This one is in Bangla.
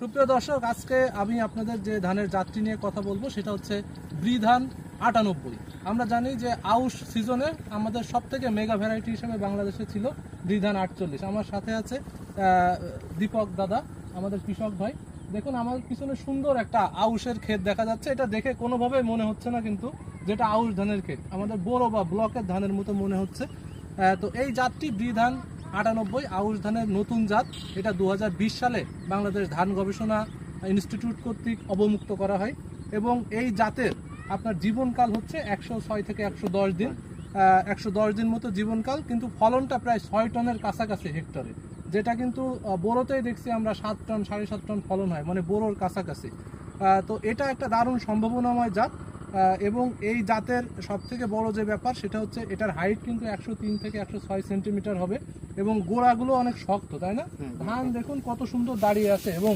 সুপ্রিয় দর্শক, আজকে আমি আপনাদের যে ধানের জাতটি নিয়ে কথা বলব, সেটা হচ্ছে ব্রিধান আটানব্বই। আমরা জানি যে আউশ সিজনে আমাদের সব থেকে মেগা ভ্যারাইটি হিসেবে বাংলাদেশে ছিল ব্রিধান আটচল্লিশ। আমার সাথে আছে দীপক দাদা, আমাদের কৃষক ভাই। দেখুন, আমার পিছনে সুন্দর একটা আউশের ক্ষেত দেখা যাচ্ছে। এটা দেখে কোনোভাবে মনে হচ্ছে না কিন্তু যেটা আউশ ধানের ক্ষেত। আমাদের বড় বা ব্লকের ধানের মতো মনে হচ্ছে। তো এই জাতটি ব্রিধান আটানব্বই আউশ ধানের নতুন জাত। এটা দু সালে বাংলাদেশ ধান গবেষণা ইনস্টিটিউট কর্তৃক অবমুক্ত করা হয় এবং এই জাতের আপনার জীবনকাল হচ্ছে একশো ছয় থেকে একশো দশ দিন। একশো দশ দিন মতো জীবনকাল, কিন্তু ফলনটা প্রায় ছয় টনের কাছাকাছি হেক্টরে, যেটা কিন্তু বোরোতেই দেখছি আমরা সাত টন, সাড়ে সাত টন ফলন হয় মানে বোরোর কাছাকাছি। তো এটা একটা দারুণ সম্ভাবনাময় জাত। এবং এই জাতের সব থেকে বড় যে ব্যাপার সেটা হচ্ছে এটার হাইট কিন্তু একশো তিন থেকে একশো ছয় সেন্টিমিটার হবে এবং গোড়াগুলো অনেক শক্ত তাই না? ধান দেখুন কত সুন্দর দাঁড়িয়ে আছে এবং